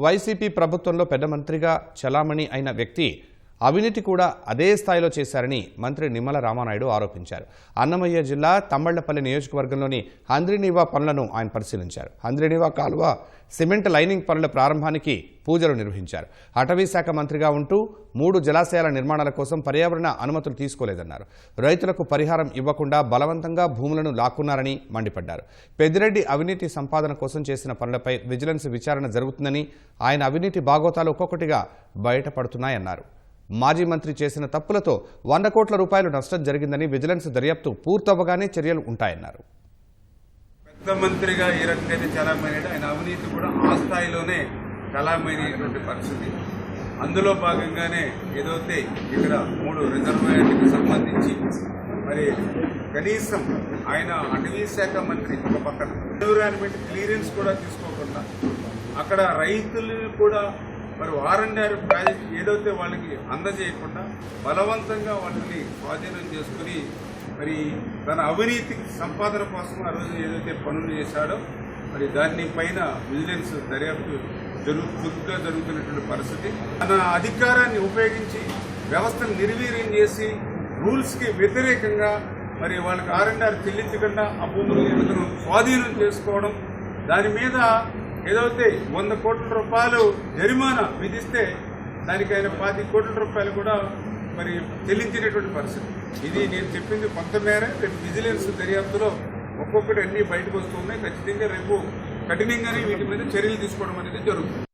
YCP ప్రభుత్వంలో పెద్ద మంత్రిగా చలామణి అయిన వ్యక్తి అవినీతి కూడా అదే స్థాయిలో చేశారని మంత్రి నిమ్మల రామానాయుడు ఆరోపించారు. అన్నమయ్య జిల్లా తమ్మళ్ళపల్లి నియోజకవర్గంలోని హంద్రినీవా పనులను ఆయన పరిశీలించారు. హంద్రినీవా కాలువ సిమెంట్ లైనింగ్ పనుల ప్రారంభానికి పూజలు నిర్వహించారు. అటవీ శాఖ మంత్రిగా ఉంటూ మూడు జలాశయాల నిర్మాణాల కోసం పర్యావరణ అనుమతులు తీసుకోలేదన్నారు. రైతులకు పరిహారం ఇవ్వకుండా బలవంతంగా భూములను లాక్కున్నారని మండిపడ్డారు. పెద్దిరెడ్డి అవినీతి సంపాదన కోసం చేసిన పనులపై విజిలెన్స్ విచారణ జరుగుతుందని ఆయన అవినీతి బాగోతాలు ఒక్కొక్కటిగా బయటపడుతున్నాయన్నారు. మాజీ మంత్రి చేసిన తప్పులతో వంద కోట్ల రూపాయలు నష్టం జరిగిందని విజిలెన్స్ దర్యాప్తు పూర్తవగానే చర్యలు ఉంటాయన్నారు. పెద్ద మంత్రిగా ఏ రకంగా చలామణి ఆయన అవినీతి కూడా ఆ స్థాయిలోనే చలామణిటువంటి పరిస్థితి. అందులో భాగంగానే ఏదైతే ఇక్కడ మూడు రిజర్వాయర్లకు సంబంధించి మరి కనీసం ఆయన అటవీ శాఖ మంత్రి ఒక పక్కన. ఎన్విరాన్మెంట్ క్లియరెన్స్ కూడా తీసుకోకుండా అక్కడ రైతులు కూడా మరి వారండారు ప్రాజెక్ట్ ఏదైతే వాళ్ళకి అందజేయకుండా బలవంతంగా వాళ్ళని స్వాధీనం చేసుకుని మరి తన అవినీతి సంపాదన కోసం ఆ రోజు ఏదైతే పనులు చేశాడో మరి దానిపైన విజిలెన్స్ దర్యాప్తు జరుగు చురుగ్గా జరుగుతున్నటువంటి పరిస్థితి. తన అధికారాన్ని ఉపయోగించి వ్యవస్థను నిర్వీర్యం చేసి రూల్స్కి వ్యతిరేకంగా మరి వాళ్ళకి ఆర్ఎన్ఆర్ చెల్లించకుండా ఆ భూములు స్వాధీనం చేసుకోవడం దాని మీద ఏదైతే వంద కోట్ల రూపాయలు జరిమానా విధిస్తే దానికి ఆయన పాతి కోట్ల రూపాయలు కూడా మరి చెల్లించినటువంటి పరిస్థితి. ఇది నేను చెప్పింది కొంత మేర రేపు విజిలెన్స్ దర్యాప్తులో ఒక్కొక్కటి అన్ని బయటకు వస్తున్నాయి ఖచ్చితంగా రేపు కఠినంగానే వీటి మీద చర్యలు తీసుకోవడం అనేది జరుగుతుంది.